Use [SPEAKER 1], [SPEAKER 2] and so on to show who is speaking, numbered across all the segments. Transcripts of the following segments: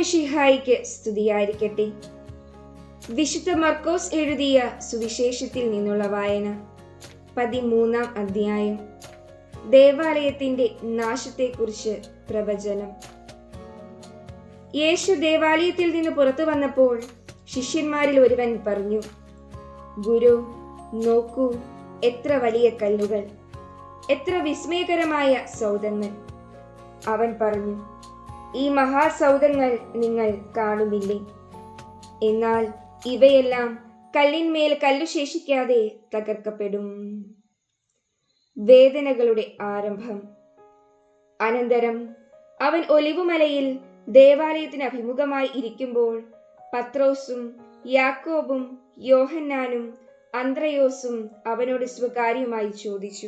[SPEAKER 1] ഈശോമിഷിഹായിക്ക് സ്തുതിയായിരിക്കട്ടെ. വിശുദ്ധ മർക്കോസ് എഴുതിയ സുവിശേഷത്തിൽ നിന്നുള്ള വായന പതിമൂന്നാം അധ്യായം ദേവാലയത്തിന്റെ നാശത്തെക്കുറിച്ച് പ്രവചനം. യേശു ദേവാലയത്തിൽ നിന്ന് പുറത്തു വന്നപ്പോൾ ശിഷ്യന്മാരിൽ ഒരുവൻ പറഞ്ഞു ഗുരു നോക്കൂ എത്ര വലിയ കല്ലുകൾ എത്ര വിസ്മയകരമായ സൗധങ്ങൾ അവൻ പറഞ്ഞു. ഈ മഹാസൗധങ്ങൾ നിങ്ങൾ കാണുന്നില്ലേ? എന്നാൽ ഇവയെല്ലാം കല്ലിന്മേൽ കല്ലു ശേഷിക്കാതെ തകർക്കപ്പെടും. വേദനകളുടെ ആരംഭം. അനന്തരം അവൻ ഒലിവുമലയിൽ ദേവാലയത്തിന് അഭിമുഖമായി ഇരിക്കുമ്പോൾ പത്രോസും യാക്കോബും യോഹന്നാനും അന്ത്രയോസും അവനോട് സ്വകാര്യമായി ചോദിച്ചു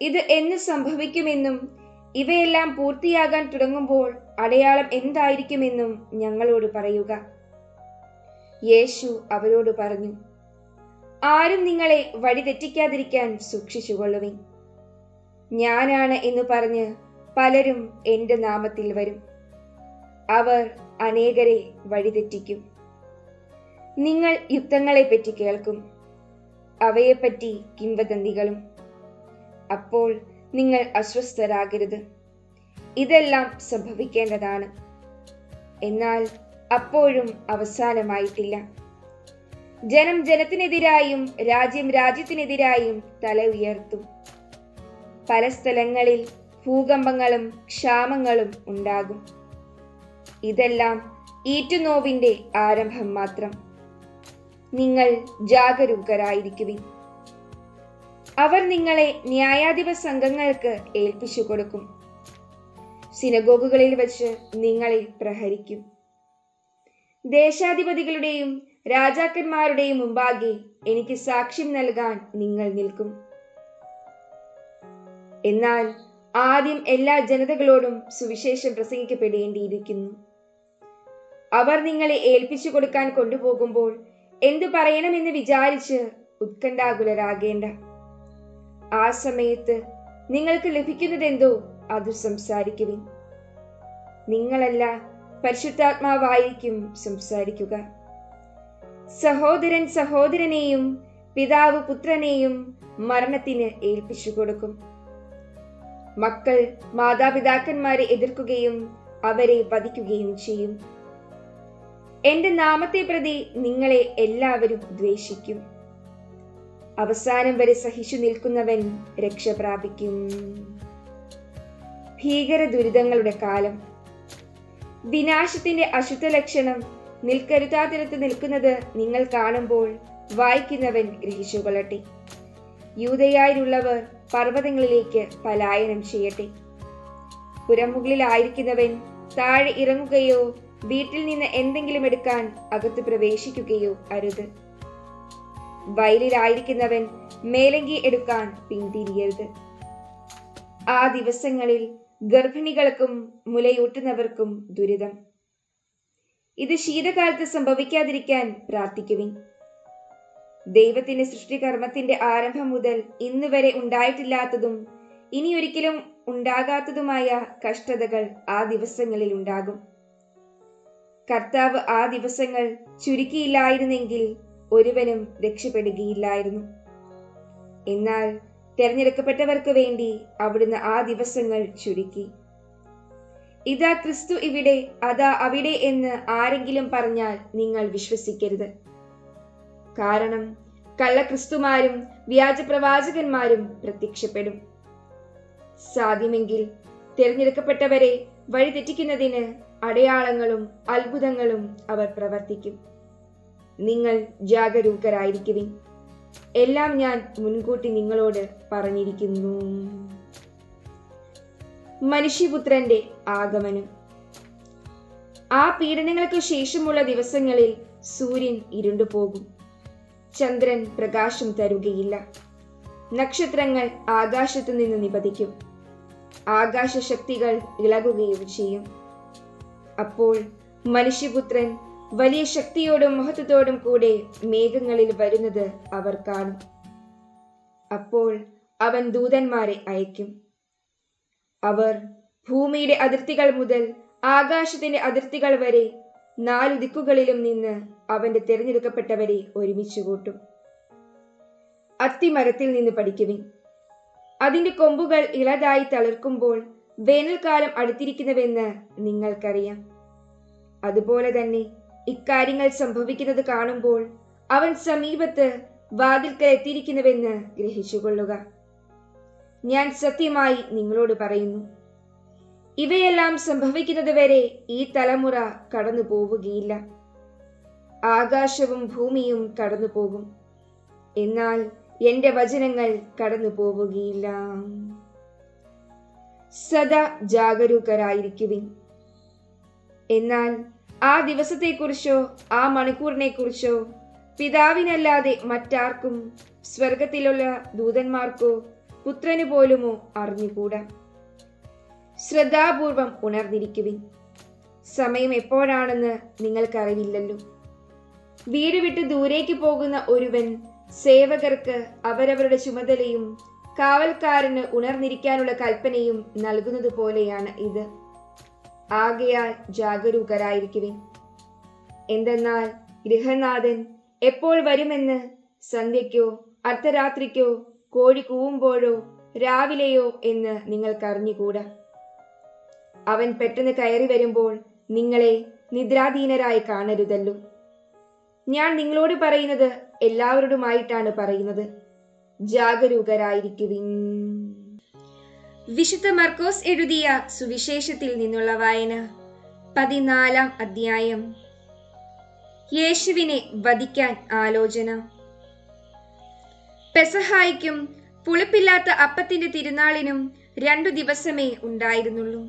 [SPEAKER 1] ഇത് എന്ന് സംഭവിക്കുമെന്നും ഇവയെല്ലാം പൂർത്തിയാകാൻ തുടങ്ങുമ്പോൾ അടയാളം എന്തായിരിക്കുമെന്നും ഞങ്ങളോട് പറയുക. യേശു അവരോട് പറഞ്ഞു ആരും നിങ്ങളെ വഴിതെറ്റിക്കാതിരിക്കാൻ സൂക്ഷിച്ചുകൊള്ളുവിൻ. ഞാനാണ് എന്ന് പറഞ്ഞ് പലരും എന്റെ നാമത്തിൽ വരും. അവർ അനേകരെ വഴിതെറ്റിക്കും നിങ്ങൾ യുദ്ധങ്ങളെപ്പറ്റി കേൾക്കും. അവയെപ്പറ്റി കിംവദന്തികളും. അപ്പോൾ നിങ്ങൾ അസ്വസ്ഥരാകരുത്. ഇതെല്ലാം സംഭവിക്കേണ്ടതാണ്. എന്നാൽ അപ്പോഴും അവസാനമായിട്ടില്ല. ജനം ജനത്തിനെതിരായും രാജ്യം രാജ്യത്തിനെതിരായും തല ഉയർത്തും. പല സ്ഥലങ്ങളിൽ ഭൂകമ്പങ്ങളും ക്ഷാമങ്ങളും ഉണ്ടാകും. ഇതെല്ലാം ഈറ്റുനോവിന്റെ ആരംഭം മാത്രം. നിങ്ങൾ ജാഗരൂകരായിരിക്കുവിൻ. അവർ നിങ്ങളെ ന്യായാധിപ സംഘങ്ങൾക്ക് ഏൽപ്പിച്ചു കൊടുക്കും സിനഗോഗുകളിൽ വച്ച് നിങ്ങളെ പ്രഹരിക്കും. ദേശാധിപതികളുടെയും രാജാക്കന്മാരുടെയും മുമ്പാകെ എനിക്ക് സാക്ഷ്യം നൽകാൻ നിങ്ങൾ നിൽക്കും. എന്നാൽ ആദ്യം എല്ലാ ജനതകളോടും സുവിശേഷം പ്രസംഗിക്കപ്പെടേണ്ടിയിരിക്കുന്നു. അവർ നിങ്ങളെ ഏൽപ്പിച്ചു കൊടുക്കാൻ കൊണ്ടുപോകുമ്പോൾ എന്തു പറയണമെന്ന് വിചാരിച്ച് ഉത്കണ്ഠാകുലരാകേണ്ട. ആ സമയത്ത് നിങ്ങൾക്ക് ലഭിക്കുന്നതെന്തോ അത് സംസാരിക്കുവിൻ. നിങ്ങളല്ല പരിശുദ്ധാത്മാവായിരിക്കും സംസാരിക്കുക. സഹോദരൻ സഹോദരനെയും പിതാവ് പുത്രനെയും മരണത്തിന് ഏൽപ്പിച്ചു കൊടുക്കും. മക്കൾ മാതാപിതാക്കന്മാരെ എതിർക്കുകയും അവരെ വധിക്കുകയും ചെയ്യും. എന്റെ നാമത്തെ പ്രതി നിങ്ങളെ എല്ലാവരും ദ്വേഷിക്കും. അവസാനം വരെ സഹിച്ചു നിൽക്കുന്നവൻ രക്ഷ പ്രാപിക്കും. ഭീകര ദുരിതങ്ങളുടെ കാലം. വിനാശത്തിന്റെ അശുദ്ധ ലക്ഷണം നിൽക്കരുതാതിരത്ത് നിൽക്കുന്നത് നിങ്ങൾ കാണുമ്പോൾ വായിക്കുന്നവൻ ഗ്രഹിച്ചുകൊള്ളട്ടെ യൂതയായിലുള്ളവർ പർവതങ്ങളിലേക്ക് പലായനം ചെയ്യട്ടെ. പുരമുകളിലായിരിക്കുന്നവൻ താഴെ ഇറങ്ങുകയോ വീട്ടിൽ നിന്ന് എന്തെങ്കിലും എടുക്കാൻ അകത്ത് പ്രവേശിക്കുകയോ അരുത്. വയലിലായിരിക്കുന്നവൻ മേലങ്കി എടുക്കാൻ പിന്തിരിയരുത്. ആ ദിവസങ്ങളിൽ ഗർഭിണികൾക്കും മുലയൂട്ടുന്നവർക്കും ദുരിതം. ഇത് ശീതകാലത്ത് സംഭവിക്കാതിരിക്കാൻ പ്രാർത്ഥിക്കുവിൻ. ദൈവത്തിന്റെ സൃഷ്ടികർമ്മത്തിന്റെ ആരംഭം മുതൽ ഇന്ന് വരെ ഉണ്ടായിട്ടില്ലാത്തതും ഇനി ഒരിക്കലും ഉണ്ടാകാത്തതുമായ കഷ്ടതകൾ ആ ദിവസങ്ങളിൽ ഉണ്ടാകും. കർത്താവ് ആ ദിവസങ്ങൾ ചുരുക്കിയില്ലായിരുന്നെങ്കിൽ ഒരുവനും രക്ഷപ്പെടുകയില്ലായിരുന്നു. എന്നാൽ തിരഞ്ഞെടുക്കപ്പെട്ടവർക്ക് വേണ്ടി അവിടുന്ന് ആ ദിവസങ്ങൾ ചുരുക്കി. ഇതാ ക്രിസ്തു ഇവിടെ അതാ അവിടെ എന്ന് ആരെങ്കിലും പറഞ്ഞാൽ നിങ്ങൾ വിശ്വസിക്കരുത്. കാരണം കള്ളക്രിസ്തുമാരും വ്യാജപ്രവാചകന്മാരും പ്രത്യക്ഷപ്പെടും. സാധ്യമെങ്കിൽ തിരഞ്ഞെടുക്കപ്പെട്ടവരെ വഴിതെറ്റിക്കുന്നതിന് അടയാളങ്ങളും അത്ഭുതങ്ങളും അവർ പ്രവർത്തിക്കും. നിങ്ങൾ ജാഗരൂകരായിരിക്കുവിൻ. എല്ലാം ഞാൻ മുൻകൂട്ടി നിങ്ങളോട് പറഞ്ഞിരിക്കുന്നു. മനുഷ്യപുത്രന്റെ ആഗമനം. ആ പീഡനങ്ങൾക്ക് ശേഷമുള്ള ദിവസങ്ങളിൽ സൂര്യൻ ഇരുണ്ടു പോകും. ചന്ദ്രൻ പ്രകാശം തരുകയില്ല. നക്ഷത്രങ്ങൾ ആകാശത്തു നിന്ന് നിപതിക്കും. ആകാശ ശക്തികൾ ഇളകുകയും ചെയ്യും. അപ്പോൾ മനുഷ്യപുത്രൻ വലിയ ശക്തിയോടും മഹത്വത്തോടും കൂടെ മേഘങ്ങളിൽ വരുന്നത് അവർ കാണും. അപ്പോൾ അവൻ ദൂതന്മാരെ അയക്കും. അവർ ഭൂമിയുടെ അതിർത്തികൾ മുതൽ ആകാശത്തിന്റെ അതിർത്തികൾ വരെ നാലു ദിക്കുകളിലും നിന്ന് അവന്റെ തിരഞ്ഞെടുക്കപ്പെട്ടവരെ ഒരുമിച്ച് കൂട്ടും. അത്തിമരത്തിൽ നിന്ന് പഠിക്കുവിൻ. അതിന്റെ കൊമ്പുകൾ ഇളതായി തളർക്കുമ്പോൾ വേനൽക്കാലം അടുത്തിരിക്കുന്നുവെന്ന് നിങ്ങൾക്കറിയാം. അതുപോലെ തന്നെ ഇക്കാര്യങ്ങൾ സംഭവിക്കുന്നത് കാണുമ്പോൾ അവൻ സമീപത്ത് വാതിൽക്കൽ എത്തിയിരിക്കുന്നുവെന്ന് ഗ്രഹിച്ചുകൊള്ളുക. ഞാൻ സത്യമായി നിങ്ങളോട് പറയുന്നു ഇവയെല്ലാം സംഭവിക്കുന്നത് വരെ ഈ തലമുറ കടന്നു പോവുകയില്ല. ആകാശവും ഭൂമിയും കടന്നു പോകും. എന്നാൽ എന്റെ വചനങ്ങൾ കടന്നു പോവുകയില്ല. സദാ ജാഗരൂകരായിരിക്കുവിൻ. എന്നാൽ ആ ദിവസത്തെക്കുറിച്ചോ ആ മണിക്കൂറിനെക്കുറിച്ചോ പിതാവിനല്ലാതെ മറ്റാർക്കും സ്വർഗത്തിലുള്ള ദൂതന്മാർക്കോ പുത്രനു പോലുമോ അറിഞ്ഞുകൂടാ? ശ്രദ്ധാപൂർവം ഉണർന്നിരിക്കുവിൻ. സമയം എപ്പോഴാണെന്ന് നിങ്ങൾക്കറിയില്ലല്ലോ വീട് വിട്ട് ദൂരേക്ക് പോകുന്ന ഒരുവൻ സേവകർക്ക് അവരവരുടെ ചുമതലയും കാവൽക്കാരന് ഉണർന്നിരിക്കാനുള്ള കൽപ്പനയും നൽകുന്നത് പോലെയാണ് ഇത്. ആകയാൽ ജാഗരൂകരായിരിക്കുവിൻ. എന്തെന്നാൽ ഗൃഹനാഥൻ എപ്പോൾ വരുമെന്ന് സന്ധ്യയ്ക്കോ അർദ്ധരാത്രിക്കോ കോഴി കൂവുമ്പോഴോ രാവിലെയോ എന്ന് നിങ്ങൾക്കറിഞ്ഞുകൂടാ. അവൻ പെട്ടെന്ന് കയറി വരുമ്പോൾ നിങ്ങളെ നിദ്രാധീനരായി കാണരുതല്ലോ. ഞാൻ നിങ്ങളോട് പറയുന്നത് എല്ലാവരോടുമായിട്ടാണ് പറയുന്നത്. ജാഗരൂകരായിരിക്കുവിൻ. വിശുദ്ധ മർക്കോസ് എഴുതിയ സുവിശേഷത്തിൽ നിന്നുള്ള വായന പതിനാലാം അധ്യായം. യേശുവിനെ വധിക്കാൻ ആലോചന. പെസഹായിക്കും പുളിപ്പില്ലാത്ത അപ്പത്തിന്റെ തിരുനാളിനും രണ്ടു ദിവസമേ ഉണ്ടായിരുന്നുള്ളൂ.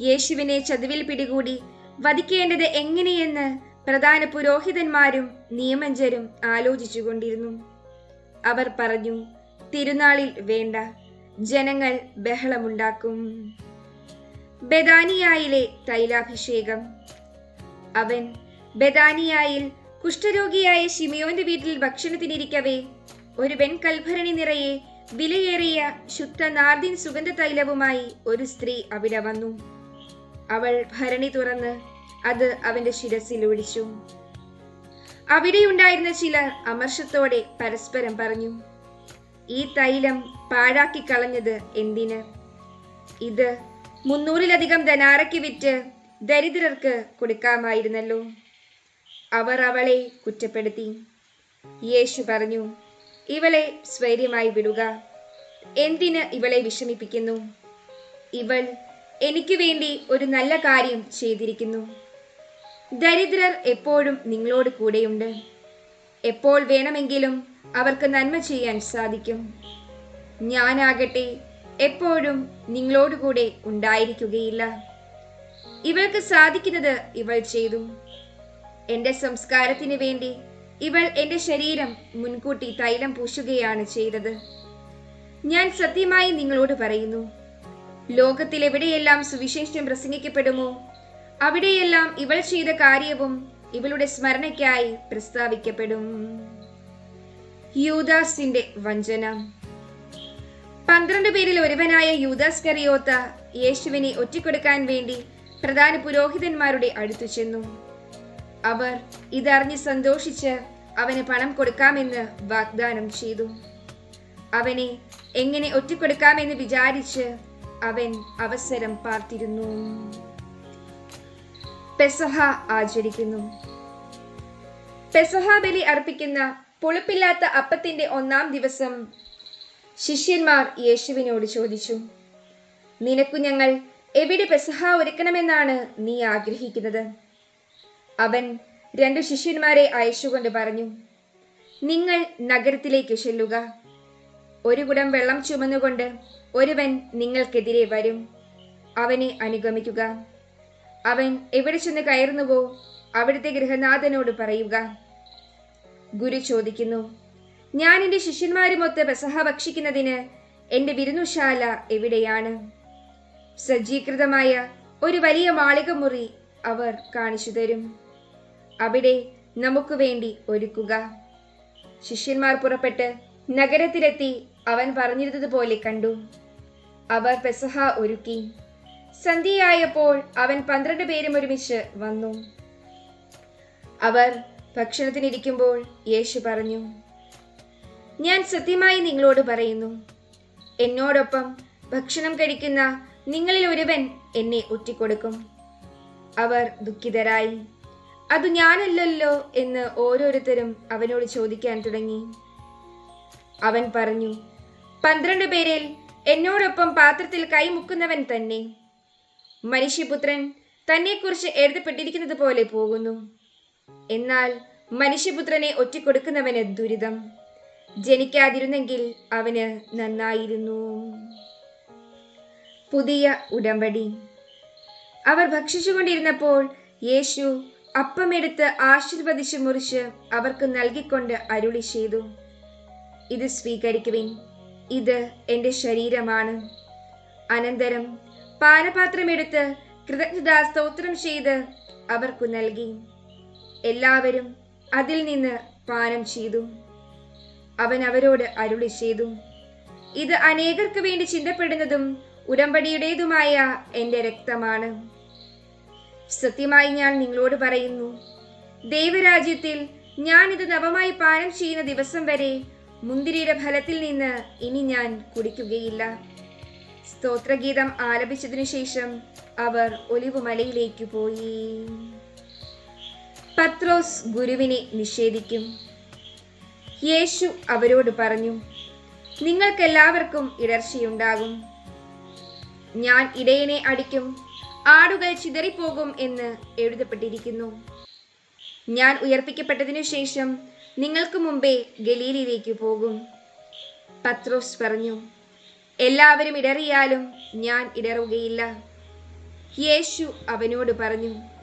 [SPEAKER 1] യേശുവിനെ ചതുവിൽ പിടികൂടി വധിക്കേണ്ടത് എങ്ങനെയെന്ന് പ്രധാന പുരോഹിതന്മാരും നിയമജ്ഞരും ആലോചിച്ചുകൊണ്ടിരുന്നു. അവർ പറഞ്ഞു തിരുനാളിൽ വേണ്ട. ജനങ്ങൾ ബഹളമുണ്ടാക്കും. ബദാനിയായിലെ തൈലാഭിഷേകം. അവൻ ബദാനിയായിൽ കുഷ്ഠരോഗിയായ ഷിമിയോന്റെ വീട്ടിൽ ഭക്ഷണത്തിനിരിക്കവേ ഒരു വെൺകൽഭരണി നിറയെ വിലയേറിയ ശുദ്ധ നാർദിൻ സുഗന്ധ തൈലവുമായി ഒരു സ്ത്രീ അവിടെ വന്നു. അവൾ ഭരണി തുറന്ന് അത് അവന്റെ ശിരസിൽ ഒഴിച്ചു. അവിടെയുണ്ടായിരുന്ന ചിലർ അമർഷത്തോടെ പരസ്പരം പറഞ്ഞു ഈ തൈലം പാഴാക്കി കളഞ്ഞത് എന്തിന്? ഇത് മുന്നൂറിലധികം ധനാറയ്ക്ക് വിറ്റ് ദരിദ്രർക്ക് കൊടുക്കാമായിരുന്നല്ലോ. അവർ അവളെ കുറ്റപ്പെടുത്തി. യേശു പറഞ്ഞു ഇവളെ സ്വൈര്യമായി വിടുക. എന്തിന് ഇവളെ വിഷമിപ്പിക്കുന്നു? ഇവൾ എനിക്ക് വേണ്ടി ഒരു നല്ല കാര്യം ചെയ്തിരിക്കുന്നു. ദരിദ്രർ എപ്പോഴും നിങ്ങളോട് കൂടെയുണ്ട്. എപ്പോൾ വേണമെങ്കിലും അവർക്ക് നന്മ ചെയ്യാൻ സാധിക്കും. ഞാനാകട്ടെ എപ്പോഴും നിങ്ങളോടുകൂടെ ഉണ്ടായിരിക്കുകയില്ല. ഇവൾക്ക് സാധിക്കുന്നത് ഇവൾ ചെയ്തു. എന്റെ സംസ്കാരത്തിന് വേണ്ടി ഇവൾ എന്റെ ശരീരം മുൻകൂട്ടി തൈലം പൂശുകയാണ് ചെയ്തത്. ഞാൻ സത്യമായി നിങ്ങളോട് പറയുന്നു ലോകത്തിൽ എവിടെയെല്ലാം സുവിശേഷം പ്രസംഗിക്കപ്പെടുമോ അവിടെയെല്ലാം ഇവൾ ചെയ്ത കാര്യവും ഇവളുടെ സ്മരണയ്ക്കായി പ്രസ്താവിക്കപ്പെടും. യൂദാസിന്റെ വഞ്ചന. പന്ത്രണ്ട് പേരിൽ ഒരുവനായ യൂദാസ് കറിയോത്ത യേശുവിനെ ഒറ്റിക്കൊടുക്കാൻ വേണ്ടി പ്രധാന പുരോഹിതന്മാരുടെ അടുത്തു ചെന്നു. അവർ ഇതറിഞ്ഞ് സന്തോഷിച്ച് അവന് പണം കൊടുക്കാമെന്ന് വാഗ്ദാനം ചെയ്തു. അവനെ എങ്ങനെ ഒറ്റിക്കൊടുക്കാമെന്ന് വിചാരിച്ച് അവൻ അവസരം പാർത്തിരുന്നു. പെസഹ ആചരിക്കുന്നു. പെസഹ ബലി അർപ്പിക്കുന്ന പുളിപ്പില്ലാത്ത അപ്പത്തിന്റെ ഒന്നാം ദിവസം ശിഷ്യന്മാർ യേശുവിനോട് ചോദിച്ചു നിനക്കു ഞങ്ങൾ എവിടെ പെസഹ ഒരുക്കണമെന്നാണ് നീ ആഗ്രഹിക്കുന്നത്? അവൻ രണ്ടു ശിഷ്യന്മാരെ അയച്ചുകൊണ്ട് പറഞ്ഞു നിങ്ങൾ നഗരത്തിലേക്ക് ചെല്ലുക. ഒരു കുടം വെള്ളം ചുമന്നുകൊണ്ട് ഒരുവൻ നിങ്ങൾക്കെതിരെ വരും. അവനെ അനുഗമിക്കുക. അവൻ എവിടെ ചെന്ന് കയറുന്നുവോ അവിടുത്തെ ഗൃഹനാഥനോട് പറയുക. ഗുരു ചോദിക്കുന്നു ഞാൻ എന്റെ ശിഷ്യന്മാരുമൊത്ത് പെസഹ ഭക്ഷിക്കുന്നതിന് എന്റെ വിരുന്നുശാല എവിടെയാണ്? സജ്ജീകൃതമായ ഒരു വലിയ മാളിക മുറി അവർ കാണിച്ചു തരും. അവിടെ നമുക്ക് വേണ്ടി ഒരുക്കുക. ശിഷ്യന്മാർ പുറപ്പെട്ട് നഗരത്തിലെത്തി അവൻ പറഞ്ഞിരുന്നതുപോലെ കണ്ടു. അവർ പെസഹ ഒരുക്കി. സന്ധ്യയായപ്പോൾ അവൻ പന്ത്രണ്ട് പേരും ഒരുമിച്ച് വന്നു. അവർ ഭക്ഷണത്തിനിരിക്കുമ്പോൾ യേശു പറഞ്ഞു ഞാൻ സത്യമായി നിങ്ങളോട് പറയുന്നു. എന്നോടൊപ്പം ഭക്ഷണം കഴിക്കുന്ന നിങ്ങളിൽ ഒരുവൻ എന്നെ ഒറ്റിക്കൊടുക്കും. അവർ ദുഃഖിതരായി അത് ഞാനല്ലല്ലോ എന്ന് ഓരോരുത്തരും അവനോട് ചോദിക്കാൻ തുടങ്ങി. അവൻ പറഞ്ഞു പന്ത്രണ്ട് പേരിൽ എന്നോടൊപ്പം പാത്രത്തിൽ കൈമുക്കുന്നവൻ തന്നെ. മനുഷ്യപുത്രൻ തന്നെക്കുറിച്ച് എഴുതപ്പെട്ടിരിക്കുന്നത് പോലെ പോകുന്നു. എന്നാൽ മനുഷ്യപുത്രനെ ഒറ്റക്കൊടുക്കുന്നവന് ദുരിതം. ജനിക്കാതിരുന്നെങ്കിൽ അവന് നന്നായിരുന്നു. പുതിയ ഉടമ്പടി. അവർ ഭക്ഷിച്ചുകൊണ്ടിരുന്നപ്പോൾ യേശു അപ്പമെടുത്ത് ആശീർവദിച്ച് മുറിച്ച് അവർക്ക് നൽകിക്കൊണ്ട് അരുളി ചെയ്തു. ഇത് സ്വീകരിക്കുവിൻ. ഇത് എന്റെ ശരീരമാണ്. അനന്തരം പാനപാത്രമെടുത്ത് കൃതജ്ഞതാ സ്തോത്രം ചെയ്ത് അവർക്കു നൽകി. എല്ലാവരും അതിൽ നിന്ന് പാനം ചെയ്തു. അവൻ അവരോട് അരുളി ചെയ്തു. ഇത് അനേകർക്ക് വേണ്ടി ചിന്തപ്പെടുന്നതും ഉടമ്പടിയുടേതുമായ എന്റെ രക്തമാണ്. സത്യമായി ഞാൻ നിങ്ങളോട് പറയുന്നു ദൈവരാജ്യത്തിൽ ഞാൻ ഇത് നവമായി പാനം ചെയ്യുന്ന ദിവസം വരെ മുന്തിരിയുടെ ഫലത്തിൽ നിന്ന് ഇനി ഞാൻ കുടിക്കുകയില്ല. സ്തോത്രഗീതം ആലപിച്ചതിനു ശേഷം അവർ ഒലിവുമലയിലേക്ക് പോയി. പത്രോസ് ഗുരുവിനെ നിഷേധിക്കും. യേശു അവരോട് പറഞ്ഞു നിങ്ങൾക്കെല്ലാവർക്കും ഇടർച്ചയുണ്ടാകും. ഞാൻ ഇടയനെ അടിക്കും ആടുകൾ ചിതറിപ്പോകും എന്ന് എഴുതപ്പെട്ടിരിക്കുന്നു. ഞാൻ ഉയർപ്പിക്കപ്പെട്ടതിനു ശേഷം നിങ്ങൾക്ക് മുമ്പേ ഗലീലിലേക്ക് പോകും. പത്രോസ് പറഞ്ഞു എല്ലാവരും ഇടറിയാലും ഞാൻ ഇടറുകയില്ല. യേശു അവനോട് പറഞ്ഞു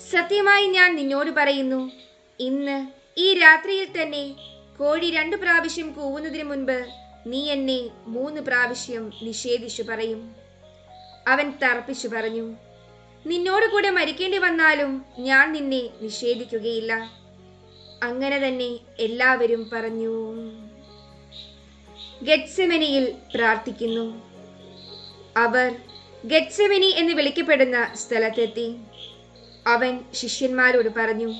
[SPEAKER 1] സത്യമായി ഞാൻ നിന്നോട് പറയുന്നു ഇന്ന് ഈ രാത്രിയിൽ തന്നെ കോഴി രണ്ടു പ്രാവശ്യം കൂവുന്നതിന് മുൻപ് നീ എന്നെ മൂന്ന് പ്രാവശ്യം നിഷേധിച്ചു പറയും. അവൻ തർപ്പിച്ചു പറഞ്ഞു നിന്നോട് കൂടെ മരിക്കേണ്ടി വന്നാലും ഞാൻ നിന്നെ നിഷേധിക്കുകയില്ല. അങ്ങനെ തന്നെ എല്ലാവരും പറഞ്ഞു. ഗഡ്സമനിയിൽ പ്രാർത്ഥിക്കുന്നു. അവർ ഗഡ്സമനി എന്ന് വിളിക്കപ്പെടുന്ന സ്ഥലത്തെത്തി. അവൻ ശിഷ്യന്മാരോട് പറഞ്ഞു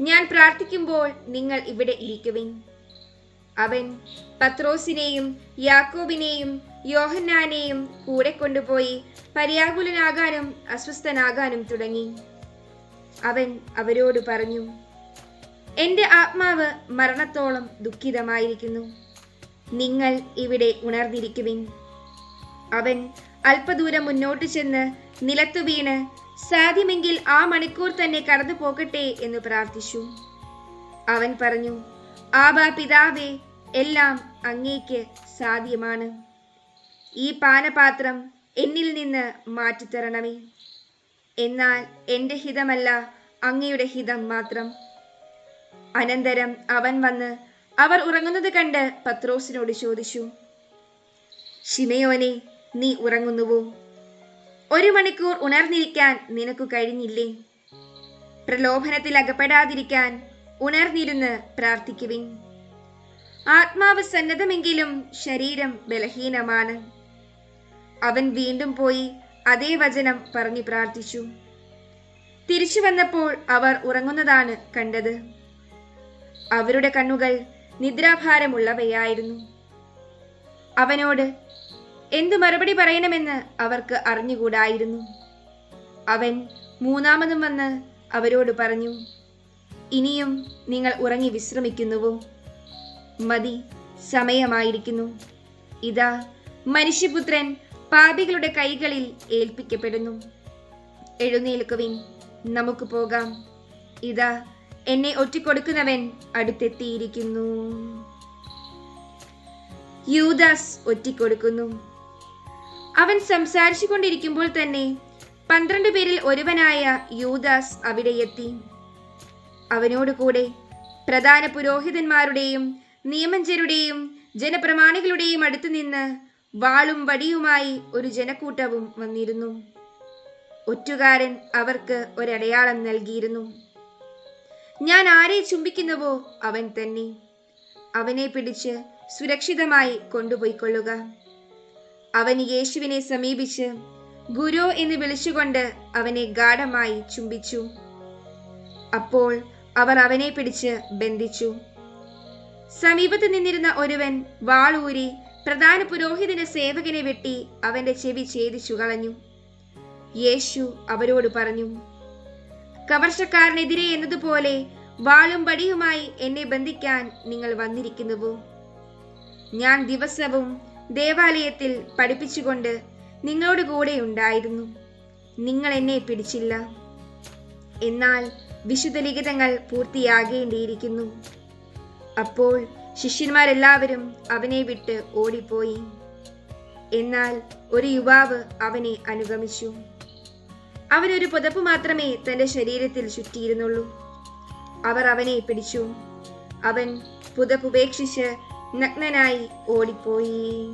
[SPEAKER 1] ഞാൻ പ്രാർത്ഥിക്കുമ്പോൾ നിങ്ങൾ ഇവിടെ ഇരിക്കുവിൻ. അവൻ പത്രോസിനെയും യാക്കോബിനെയും യോഹന്നാനെയും കൂടെ കൊണ്ടുപോയി പര്യാകുലനാകാനും അസ്വസ്ഥനാകാനും തുടങ്ങി. അവൻ അവരോട് പറഞ്ഞു എന്റെ ആത്മാവ് മരണത്തോളം ദുഃഖിതമായിരിക്കുന്നു. നിങ്ങൾ ഇവിടെ ഉണർന്നിരിക്കുവിൻ. അവൻ അല്പദൂരം മുന്നോട്ട് ചെന്ന് നിലത്തു വീണ് സാധ്യമെങ്കിൽ ആ മണിക്കൂർ തന്നെ കടന്നു പോകട്ടെ എന്ന് പ്രാർത്ഥിച്ചു. അവൻ പറഞ്ഞു ആബാ പിതാവേ എല്ലാം അങ്ങേക്ക് സാധ്യമാണ്. ഈ പാനപാത്രം എന്നിൽ നിന്ന് മാറ്റിത്തരണമേ. എന്നാൽ എന്റെ ഹിതമല്ല അങ്ങയുടെ ഹിതം മാത്രം. അനന്തരം അവൻ വന്ന് അവർ ഉറങ്ങുന്നത് കണ്ട് പത്രോസിനോട് ചോദിച്ചു ഷിമയോനെ നീ ഉറങ്ങുന്നുവോ? ഒരു മണിക്കൂർ ഉണർന്നിരിക്കാൻ നിനക്ക് കഴിഞ്ഞില്ലേ? പ്രലോഭനത്തിൽ അകപ്പെടാതിരിക്കാൻ ഉണർന്നിരുന്ന് പ്രാർത്ഥിക്കുവിൻ. ആത്മാവ് സന്നദ്ധമെങ്കിലും ശരീരം ബലഹീനമാണ്. അവൻ വീണ്ടും പോയി അതേ വചനം പറഞ്ഞു പ്രാർത്ഥിച്ചു. തിരിച്ചു വന്നപ്പോൾ അവർ ഉറങ്ങുന്നതാണ് കണ്ടത്. അവരുടെ കണ്ണുകൾ നിദ്രാഭാരമുള്ളവയായിരുന്നു. അവനോട് എന്തു മറുപടി പറയണമെന്ന് അവർക്ക് അറിഞ്ഞുകൂടായിരുന്നു. അവൻ മൂന്നാമതും വന്ന് അവരോട് പറഞ്ഞു ഇനിയും നിങ്ങൾ ഉറങ്ങി വിശ്രമിക്കുന്നുവോ? മതി സമയമായിരിക്കുന്നു. ഇതാ മനുഷ്യപുത്രൻ പാപികളുടെ കൈകളിൽ ഏൽപ്പിക്കപ്പെടുന്നു. എഴുന്നേൽക്കുവിൻ നമുക്ക് പോകാം. ഇതാ എന്നെ ഒറ്റിക്കൊടുക്കുന്നവൻ അടുത്തെത്തിയിരിക്കുന്നു. യൂദാസ് ഒറ്റിക്കൊടുക്കുന്നു. അവൻ സംസാരിച്ചു കൊണ്ടിരിക്കുമ്പോൾ തന്നെ പന്ത്രണ്ട് പേരിൽ ഒരുവനായ യൂദാസ് അവിടെ എത്തി. അവനോട് കൂടെ പ്രധാന പുരോഹിതന്മാരുടെയും നിയമഞ്ചരുടെയും ജനപ്രമാണികളുടെയും അടുത്തു നിന്ന് വാളും വടിയുമായി ഒരു ജനക്കൂട്ടവും വന്നിരുന്നു. ഒറ്റുകാരൻ അവർക്ക് ഒരടയാളം നൽകിയിരുന്നു. ഞാൻ ആരെ ചുംബിക്കുന്നുവോ അവൻ തന്നെ. അവനെ പിടിച്ച് സുരക്ഷിതമായി കൊണ്ടുപോയിക്കൊള്ളുക. അവൻ യേശുവിനെ സമീപിച്ച് ഗുരു എന്ന് വിളിച്ചുകൊണ്ട് അവനെ ഗാഠമായി ചുംബിച്ചു. അപ്പോൾ അവർ അവനെ പിടിച്ച് ബന്ധിച്ചു. സമീപത്ത് നിന്നിരുന്ന ഒരുവൻ വാളൂരി പ്രധാന പുരോഹിതന്റെ സേവകനെ വെട്ടി അവന്റെ ചെവി ഛേദിച്ചു കളഞ്ഞു. യേശു അവരോട് പറഞ്ഞു കവർച്ചക്കാരനെതിരെ എന്നതുപോലെ വാളും പടിയുമായി എന്നെ ബന്ധിക്കാൻ നിങ്ങൾ വന്നിരിക്കുന്നുവോ? ഞാൻ ദിവസവും ദേവാലയത്തിൽ പഠിപ്പിച്ചുകൊണ്ട് നിങ്ങളോട് കൂടെ ഉണ്ടായിരുന്നു. നിങ്ങൾ എന്നെ പിടിച്ചില്ല. എന്നാൽ വിശുദ്ധ ലിഖിതങ്ങൾ പൂർത്തിയാകേണ്ടിയിരിക്കുന്നു. അപ്പോൾ ശിഷ്യന്മാരെല്ലാവരും അവനെ വിട്ട് ഓടിപ്പോയി. എന്നാൽ ഒരു യുവാവ് അവനെ അനുഗമിച്ചു. അവനൊരു പുതപ്പ് മാത്രമേ തന്റെ ശരീരത്തിൽ ചുറ്റിയിരുന്നുള്ളൂ. അവർ അവനെ പിടിച്ചു. അവൻ പുതപ്പുപേക്ഷിച്ച് നഗ്നനായി ഓടിപ്പോയി.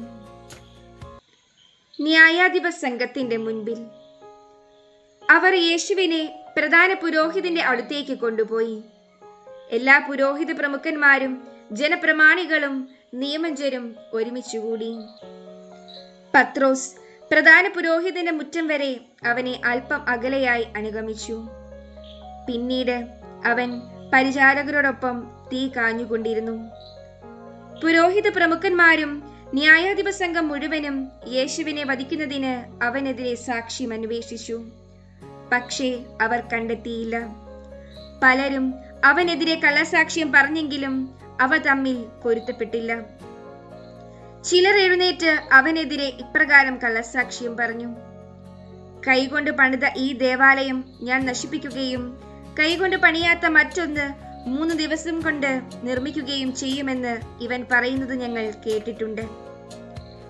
[SPEAKER 1] ന്യായാധിപ സംഘത്തിന്റെ മുൻപിൽ അവർ യേശുവിനെ പ്രധാന പുരോഹിതന്റെ അടുത്തേക്ക് കൊണ്ടുപോയി. എല്ലാ പുരോഹിത പ്രമുഖന്മാരും ജനപ്രമാണികളും നിയമജ്ഞരും ഒരുമിച്ചുകൂടി പത്രോസ് പ്രധാന പുരോഹിതന്റെ മുറ്റം വരെ അവനെ അല്പം അകലെയായി അനുഗമിച്ചു. പിന്നീട് അവൻ പരിചാരകരോടൊപ്പം തീ കാഞ്ഞുകൊണ്ടിരുന്നു. പുരോഹിത പ്രമുഖന്മാരും ന്യായാധിപ സംഘം മുഴുവനും യേശുവിനെ വധിക്കുന്നതിന് അവനെതിരെ സാക്ഷ്യം അന്വേഷിച്ചു. പക്ഷേ അവർ കണ്ടെത്തിയില്ല. പലരും അവനെതിരെ കള്ളസാക്ഷ്യം പറഞ്ഞെങ്കിലും അവ തമ്മിൽ പൊരുത്തപ്പെട്ടില്ല. ചിലർ എഴുന്നേറ്റ് അവനെതിരെ ഇപ്രകാരം കള്ളസാക്ഷ്യം പറഞ്ഞു. കൈകൊണ്ട് പണിത ഈ ദേവാലയം ഞാൻ നശിപ്പിക്കുകയും കൈകൊണ്ട് പണിയാത്ത മറ്റൊന്ന് മൂന്ന് ദിവസം കൊണ്ട് നിർമ്മിക്കുകയും ചെയ്യുമെന്ന് ഇവൻ പറയുന്നത് ഞങ്ങൾ കേട്ടിട്ടുണ്ട്.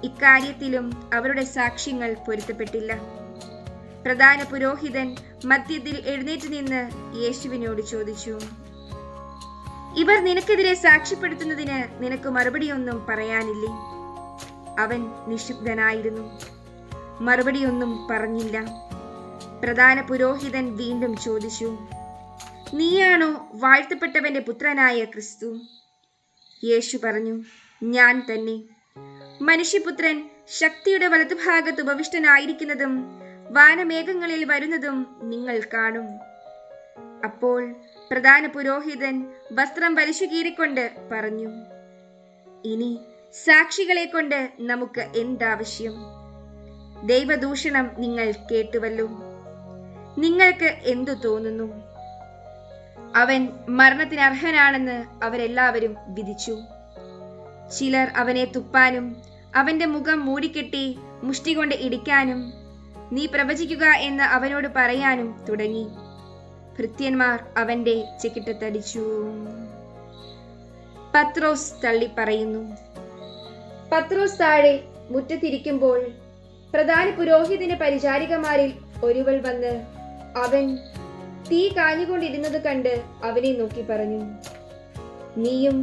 [SPEAKER 1] ഇക്കാര്യത്തിലും അവരുടെ സാക്ഷ്യങ്ങൾ പൊരുത്തപ്പെട്ടില്ല. പ്രധാന പുരോഹിതൻ മധ്യത്തിൽ എഴുന്നേറ്റ് നിന്ന് യേശുവിനോട് ചോദിച്ചു ഇവർ നിനക്കെതിരെ സാക്ഷ്യപ്പെടുത്തുന്നതിന് നിനക്ക് മറുപടിയൊന്നും പറയാനില്ലേ? അവൻ നിശബ്ദനായിരുന്നു. മറുപടിയൊന്നും പറഞ്ഞില്ല. പ്രധാന പുരോഹിതൻ വീണ്ടും ചോദിച്ചു നീയാണോ വാഴ്ത്തപ്പെട്ടവന്റെ പുത്രനായ ക്രിസ്തു? യേശു പറഞ്ഞു ഞാൻ തന്നെ. മനുഷ്യപുത്രൻ ശക്തിയുടെ വലതുഭാഗത്ത് ഉപവിഷ്ടനായിരിക്കുന്നതും വാനമേഘങ്ങളിൽ വരുന്നതും നിങ്ങൾ കാണും. അപ്പോൾ പ്രധാന പുരോഹിതൻ വസ്ത്രം വലിച്ചു കീറിക്കൊണ്ട് പറഞ്ഞു ഇനി സാക്ഷികളെ കൊണ്ട് നമുക്ക് എന്താവശ്യം? ദൈവദൂഷണം നിങ്ങൾ കേട്ടുവല്ലോ. നിങ്ങൾക്ക് എന്തു തോന്നുന്നു? അവൻ മരണത്തിന് അർഹനാണെന്ന് അവരെല്ലാവരും വിധിച്ചു. ചിലർ അവനെ തുപ്പാനും അവന്റെ മുഖം മൂടിക്കെട്ടി മുഷ്ടി കൊണ്ട് ഇടിക്കാനും നീ പ്രവചിക്കുക എന്ന് അവനോട് പറയാനും തുടങ്ങി. ഭൃത്യന്മാർ അവന്റെ ചെക്കിട്ടത്തടിച്ചു. പത്രോസ് തള്ളി പറയുന്നു പത്രോസ് താഴെ മുറ്റത്തിരിക്കുമ്പോൾ പ്രധാന പുരോഹിതന്റെ പരിചാരികമാരിൽ ഒരുവൾ വന്ന് അവൻ തീ കാഞ്ഞുകൊണ്ടിരുന്നത് കണ്ട് അവനെ നോക്കി പറഞ്ഞു നീയും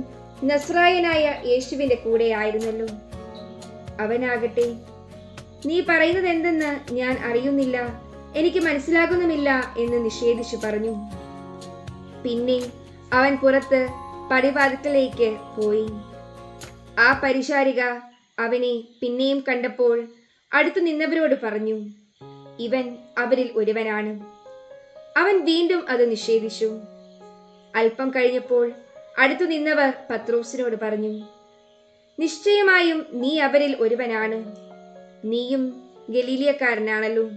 [SPEAKER 1] നസ്രായനായ യേശുവിന്റെ കൂടെ ആയിരുന്നല്ലോ. അവനാകട്ടെ നീ പറയുന്നത് എന്തെന്ന് ഞാൻ അറിയുന്നില്ല എനിക്ക് മനസ്സിലാകുന്നുമില്ല എന്ന് നിഷേധിച്ചു പറഞ്ഞു. പിന്നെ അവൻ പുറത്ത് പടിവാതിക്കലേക്ക് പോയി. ആ പരിശാരിക അവനെ പിന്നെയും കണ്ടപ്പോൾ അടുത്തു നിന്നവരോട് പറഞ്ഞു ഇവൻ അവരിൽ ഒരുവനാണ്. അവൻ വീണ്ടും അത് നിഷേധിച്ചു. അല്പം കഴിഞ്ഞപ്പോൾ അടുത്തു നിന്നവർ പത്രോസിനോട് പറഞ്ഞു നിശ്ചയമായും നീ അവരിൽ ഒരുവനാണ്. നീയും ഗലീലിയക്കാരനാണല്ലോ.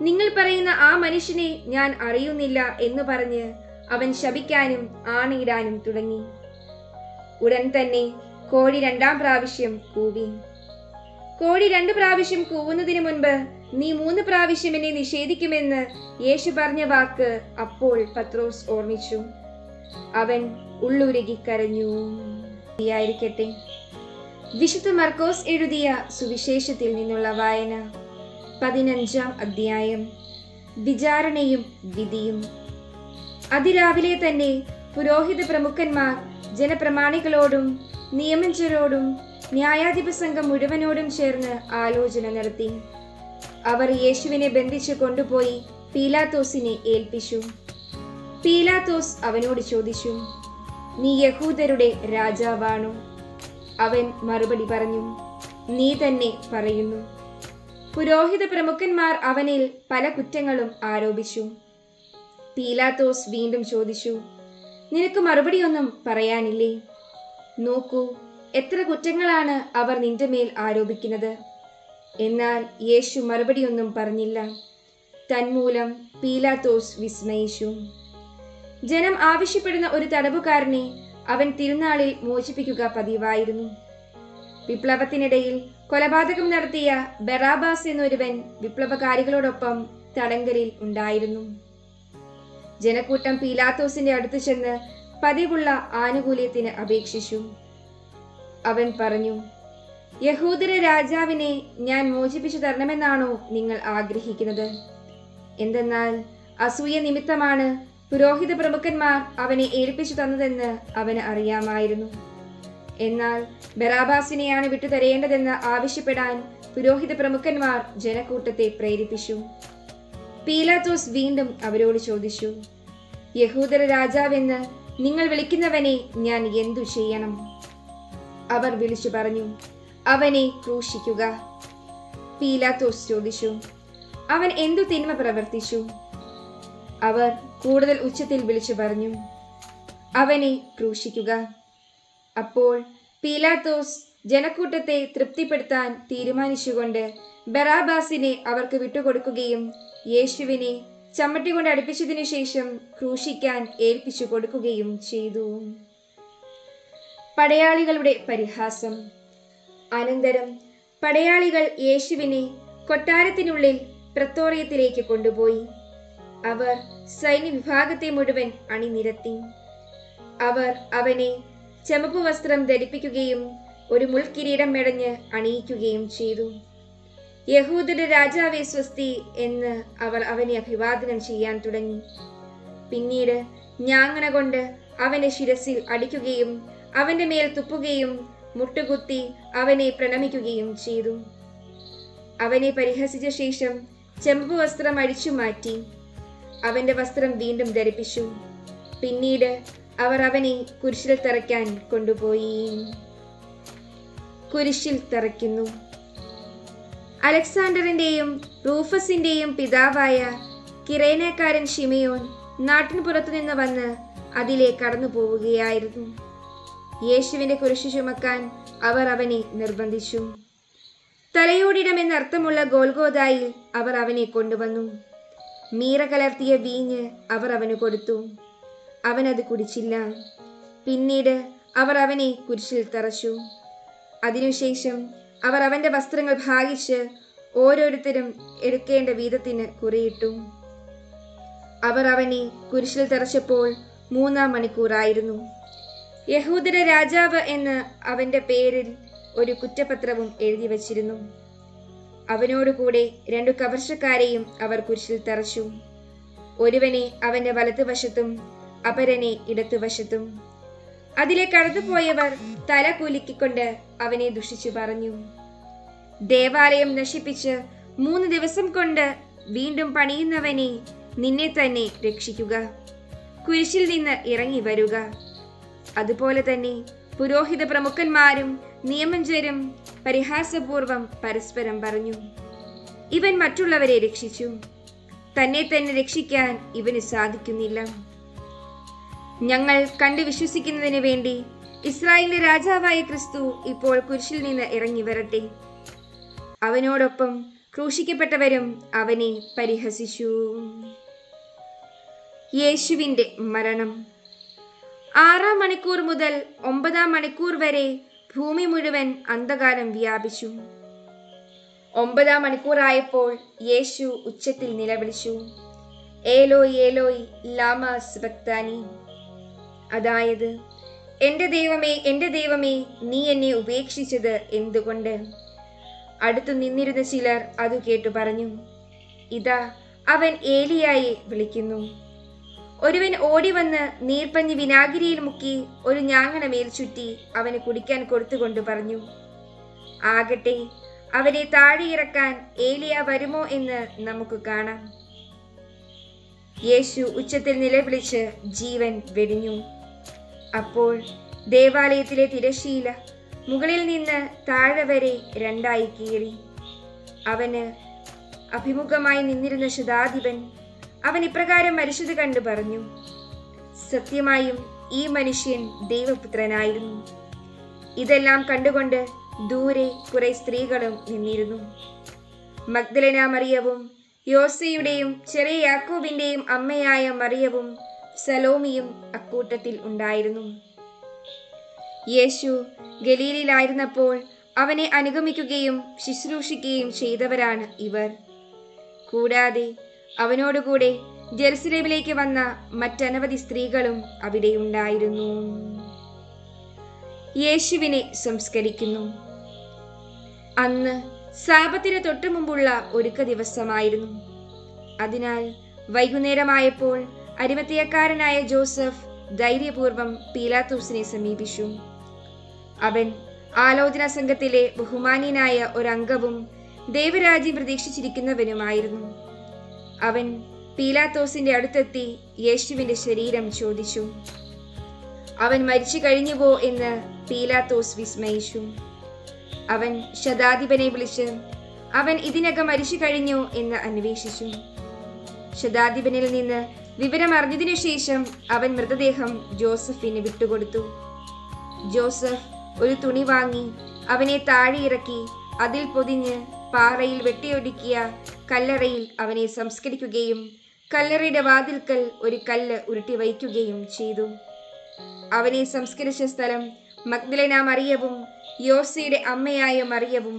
[SPEAKER 1] നിങ്ങൾ പറയുന്ന ആ മനുഷ്യനെ ഞാൻ അറിയുന്നില്ല എന്ന് പറഞ്ഞ് അവൻ ശപിക്കാനും ആണയിടാനും തുടങ്ങി. ഉടൻ തന്നെ കോഴി രണ്ടാം പ്രാവശ്യം കൂവി. കോഴി രണ്ട് പ്രാവശ്യം കൂവുന്നതിന് മുൻപ് നീ മൂന്ന് പ്രാവശ്യം എന്നെ നിഷേധിക്കുമെന്ന് യേശു പറഞ്ഞ വാക്ക് അപ്പോൾ പത്രോസ് ഓർമ്മിച്ചു. അവൻ ഉള്ളുരുകി കരഞ്ഞു. ആയിരിക്കട്ടെ വിശുദ്ധ മർക്കോസ് എഴുതിയ സുവിശേഷത്തിൽ നിന്നുള്ള വായന. പതിനഞ്ചാം അധ്യായം. വിചാരണയും വിധിയും. അതിരാവിലെ തന്നെ പുരോഹിത പ്രമുഖന്മാർ ജനപ്രമാണികളോടും നിയമഞ്ചരോടും ന്യായാധിപ സംഘം മുഴുവനോടും ചേർന്ന് ആലോചന നടത്തി. അവർ യേശുവിനെ ബന്ധിച്ച് കൊണ്ടുപോയി പീലാത്തോസിനെ ഏൽപ്പിച്ചു. പീലാത്തോസ് അവനോട് ചോദിച്ചു നീ യഹൂദരുടെ രാജാവാണോ? അവൻ മറുപടി പറഞ്ഞു നീ തന്നെ പറയുന്നു. പുരോഹിത പ്രമുഖന്മാർ അവനിൽ പല കുറ്റങ്ങളും ആരോപിച്ചു. പീലാത്തോസ് വീണ്ടും ചോദിച്ചു നിനക്ക് മറുപടിയൊന്നും പറയാനില്ലേ? നോക്കൂ എത്ര കുറ്റങ്ങളാണ് അവർ നിന്റെ മേൽ ആരോപിക്കുന്നത്? എന്നാൽ യേശു മറുപടിയൊന്നും പറഞ്ഞില്ല. തന്മൂലം പീലാത്തോസ് വിസ്മയിച്ചു. ജനം ആവശ്യപ്പെടുന്ന ഒരു തടവുകാരനെ അവൻ തിരുനാളിൽ മോചിപ്പിക്കുക പതിവായിരുന്നു. വിപ്ലവത്തിനിടയിൽ കൊലപാതകം നടത്തിയ ബറാബാസ് എന്നൊരുവൻ വിപ്ലവകാരികളോടൊപ്പം തടങ്കലിൽ ഉണ്ടായിരുന്നു. ജനക്കൂട്ടം പീലാത്തോസിന്റെ അടുത്ത് ചെന്ന് പതിവുള്ള ആനുകൂല്യത്തിന് അപേക്ഷിച്ചു. അവൻ പറഞ്ഞു യഹൂദര രാജാവിനെ ഞാൻ മോചിപ്പിച്ചു തരണമെന്നാണോ നിങ്ങൾ ആഗ്രഹിക്കുന്നത്? എന്തെന്നാൽ അസൂയ നിമിത്തമാണ് പുരോഹിത പ്രമുഖന്മാർ അവനെ ഏൽപ്പിച്ചു തന്നതെന്ന് അവന് അറിയാമായിരുന്നു. എന്നാൽ ബറാബാസിനെയാണ് വിട്ടുതരേണ്ടതെന്ന് ആവശ്യപ്പെടാൻ പുരോഹിത പ്രമുഖന്മാർ ജനക്കൂട്ടത്തെ പ്രേരിപ്പിച്ചു. പീലാത്തോസ് വീണ്ടും അവരോട് ചോദിച്ചു യഹൂദര രാജാവെന്ന് നിങ്ങൾ വിളിക്കുന്നവനെ ഞാൻ എന്തു ചെയ്യണം? അവർ വിളിച്ചു പറഞ്ഞു അവനെ ക്രൂശിക്കുക. പീലാത്തോസ് ചോദിച്ചു അവൻ എന്തു തിന്മ പ്രവർത്തിച്ചു? അവർ കൂടുതൽ ഉച്ചത്തിൽ വിളിച്ചു പറഞ്ഞു അവനെ ക്രൂശിക്കുക. അപ്പോൾ പീലാത്തോസ് ജനക്കൂട്ടത്തെ തൃപ്തിപ്പെടുത്താൻ തീരുമാനിച്ചുകൊണ്ട് ബറാബാസിനെ അവർക്ക് വിട്ടുകൊടുക്കുകയും യേശുവിനെ ചമ്മട്ടി കൊണ്ട് അടുപ്പിച്ചതിനു ശേഷം ക്രൂശിക്കാൻ ഏൽപ്പിച്ചു കൊടുക്കുകയും ചെയ്തു. പടയാളികളുടെ പരിഹാസം. അനന്തരം പടയാളികൾ യേശുവിനെ കൊട്ടാരത്തിനുള്ളിൽ പ്രത്തോറിയത്തിലേക്ക് കൊണ്ടുപോയി. അവർ സൈന്യവിഭാഗത്തെ മുഴുവൻ അണിനിരത്തി. അവർ അവനെ ചെമപ്പ് വസ്ത്രം ധരിപ്പിക്കുകയും ഒരു മുൾക്കിരീടം മെടഞ്ഞ് അണിയിക്കുകയും ചെയ്തു. യഹൂദരുടെ രാജാവെ സ്വസ്തി എന്ന് അവർ അവനെ അഭിവാദനം ചെയ്യാൻ തുടങ്ങി. പിന്നീട് ഞാങ്ങണ കൊണ്ട് അവന്റെ ശിരസിൽ അടിക്കുകയും അവന്റെ മേൽ തുപ്പുകയും മുട്ടുകുത്തി അവനെ പ്രണമിക്കുകയും ചെയ്തു. അവനെ പരിഹസിച്ച ശേഷം ചെമ്പ് വസ്ത്രം അഴിച്ചു മാറ്റി അവന്റെ വസ്ത്രം വീണ്ടും ധരിപ്പിച്ചു. പിന്നീട് അവർ അവനെ കുരിശിൽ തറയ്ക്കാൻ കൊണ്ടുപോയി. കുരിശിൽ തറയ്ക്കുന്നു. അലക്സാണ്ടറിന്റെയും റൂഫസിന്റെയും പിതാവായ കിറേനക്കാരൻ ഷിമയോൻ നാട്ടിന് പുറത്തുനിന്ന് വന്ന് അതിലെ കടന്നു പോവുകയായിരുന്നു യേശുവിന്റെ കുരിശു ചുമക്കാൻ അവർ അവനെ നിർബന്ധിച്ചു. തലയോടിടം എന്നർത്ഥമുള്ള ഗോൽഗോദായിൽ അവർ അവനെ കൊണ്ടുവന്നു. മീറ കലർത്തിയ വീഞ്ഞ് അവർ അവന് കൊടുത്തു. അവനത് കുടിച്ചില്ല. പിന്നീട് അവർ അവനെ കുരിശിൽ തറച്ചു. അതിനുശേഷം അവർ അവന്റെ വസ്ത്രങ്ങൾ ഭാഗിച്ച് ഓരോരുത്തരും എടുക്കേണ്ട വീതത്തിന് കുറിയിട്ടു. അവർ അവനെ കുരിശിൽ തറച്ചപ്പോൾ മൂന്നാം മണിക്കൂറായിരുന്നു. യഹൂദര രാജാവ് എന്ന് അവന്റെ പേരിൽ ഒരു കുറ്റപത്രവും എഴുതി വച്ചിരുന്നു. അവനോടുകൂടെ രണ്ടു കവർച്ചക്കാരെയും അവർ കുരിശിൽ തറച്ചു. ഒരുവനെ അവന്റെ വലത്തുവശത്തും അപരനെ ഇടത്തുവശത്തും. അതിലെ കടന്നുപോയവർ തല കുലുക്കിക്കൊണ്ട് അവനെ ദുഷിച്ചു പറഞ്ഞു. ദേവാലയം നശിപ്പിച്ച് മൂന്ന് ദിവസം കൊണ്ട് വീണ്ടും പണിയുന്നവനെ നിന്നെ തന്നെ രക്ഷിക്കുക. കുരിശിൽ നിന്ന് ഇറങ്ങി വരുക. അതുപോലെ തന്നെ പുരോഹിത പ്രമുഖന്മാരും നിയമഞ്ചരും പരിഹാസപൂർവം പരസ്പരം പറഞ്ഞു ഇവൻ മറ്റുള്ളവരെ രക്ഷിച്ചു. തന്നെ തന്നെ രക്ഷിക്കാൻ ഇവന് സാധിക്കുന്നില്ല. ഞങ്ങൾ കണ്ടു വിശ്വസിക്കുന്നതിന് വേണ്ടി ഇസ്രായേലിന്റെ രാജാവായ ക്രിസ്തു ഇപ്പോൾ കുരിശിൽ നിന്ന് ഇറങ്ങി വരട്ടെ. അവനോടൊപ്പം ക്രൂശിക്കപ്പെട്ടവരും അവനെ പരിഹസിച്ചു. യേശുവിന്റെ മരണം. ആറാം മണിക്കൂർ മുതൽ ഒമ്പതാം മണിക്കൂർ വരെ ഭൂമി മുഴുവൻ അന്ധകാരം വ്യാപിച്ചു. ഒമ്പതാം മണിക്കൂറായപ്പോൾ യേശു ഉച്ചത്തിൽ നിലവിളിച്ചു. ഏലോയ് ഏലോയ് ലാമ സ്ബക്താനി അതായത് എന്റെ ദൈവമേ എന്റെ ദൈവമേ നീ എന്നെ ഉപേക്ഷിച്ചത് എന്തുകൊണ്ട്? അടുത്തു നിന്നിരുന്ന ചിലർ അതു കേട്ടു പറഞ്ഞു. ഇതാ അവൻ ഏലിയായി വിളിക്കുന്നു. ഒരുവൻ ഓടി വന്ന് നീർപ്പഞ്ഞ് വിനാഗിരിയിൽ മുക്കി ഒരു ഞാങ്ങണ മേൽ ചുറ്റി അവന് കുടിക്കാൻ കൊടുത്തുകൊണ്ട് പറഞ്ഞു ആകട്ടെ അവരെ താഴെ ഇറക്കാൻ ഏലിയ വരുമോ എന്ന് നമുക്ക് കാണാം. യേശു ഉച്ചത്തിൽ നിലവിളിച്ച് ജീവൻ വെടിഞ്ഞു. അപ്പോൾ ദേവാലയത്തിലെ തിരശീല മുകളിൽ നിന്ന് താഴെ വരെ രണ്ടായി കീറി. അവന് അഭിമുഖമായി നിന്നിരുന്ന ശതാധിപൻ അവൻ ഇപ്രകാരം മരിച്ചത് കണ്ടു പറഞ്ഞു. സത്യമായും ഈ മനുഷ്യൻ ദൈവപുത്രനായിരുന്നു. ഇതെല്ലാം കണ്ടുകൊണ്ട് ദൂരെ കുറെ സ്ത്രീകളും നിന്നിരുന്നു. മഗ്ദലന മറിയവും യോസയുടെയും ചെറിയ യാക്കോബിന്റെയും അമ്മയായ മറിയവും സലോമിയും അക്കൂട്ടത്തിൽ ഉണ്ടായിരുന്നു. യേശു ഗലീലിലായിരുന്നപ്പോൾ അവനെ അനുഗമിക്കുകയും ശുശ്രൂഷിക്കുകയും ചെയ്തവരാണ് ഇവർ. കൂടാതെ അവനോടുകൂടെ ജെറുസലേമിലേക്ക് വന്ന മറ്റനവധി സ്ത്രീകളും അവിടെയുണ്ടായിരുന്നു യേശുവിനെ സംസ്കരിക്കുന്നു. അന്ന് സാപത്തിന് തൊട്ടു മുമ്പുള്ള ഒരുക്ക ദിവസമായിരുന്നു. അതിനാൽ വൈകുന്നേരമായപ്പോൾ അരിമത്തിയക്കാരനായ ജോസഫ് ധൈര്യപൂർവം പീലാത്തൂസിനെ സമീപിച്ചു. അവൻ ആലോചന സംഘത്തിലെ ബഹുമാന്യനായ ഒരംഗവും ദൈവരാജ്യം പ്രതീക്ഷിച്ചിരിക്കുന്നവനുമായിരുന്നു. അവൻ പീലാത്തോസിന്റെ അടുത്തെത്തി യേശുവിന്റെ ശരീരം ചോദിച്ചു. അവൻ മരിച്ചു കഴിഞ്ഞുവോ എന്ന് പീലാത്തോസ് വിസ്മയിച്ചു. അവൻ ശതാധിപനെ വിളിച്ച് അവൻ ഇതിനകം മരിച്ചു കഴിഞ്ഞു എന്ന് അന്വേഷിച്ചു. ശതാധിപനിൽ നിന്ന് വിവരമറിഞ്ഞതിനു ശേഷം അവൻ മൃതദേഹം ജോസഫിന് വിട്ടുകൊടുത്തു. ജോസഫ് ഒരു തുണി വാങ്ങി അവനെ താഴെ ഇറക്കി അതിൽ പൊതിഞ്ഞ് പാറയിൽ വെട്ടിയൊടുക്കിയ കല്ലറയിൽ അവനെ സംസ്കരിക്കുകയും കല്ലറയുടെ വാതിൽക്കൽ ഒരു കല്ല് ഉരുട്ടി വയ്ക്കുകയും ചെയ്തു. അവനെ സംസ്കരിച്ച സ്ഥലം മഗ്ദലന മറിയവും യോസയുടെ അമ്മയായ മറിയവും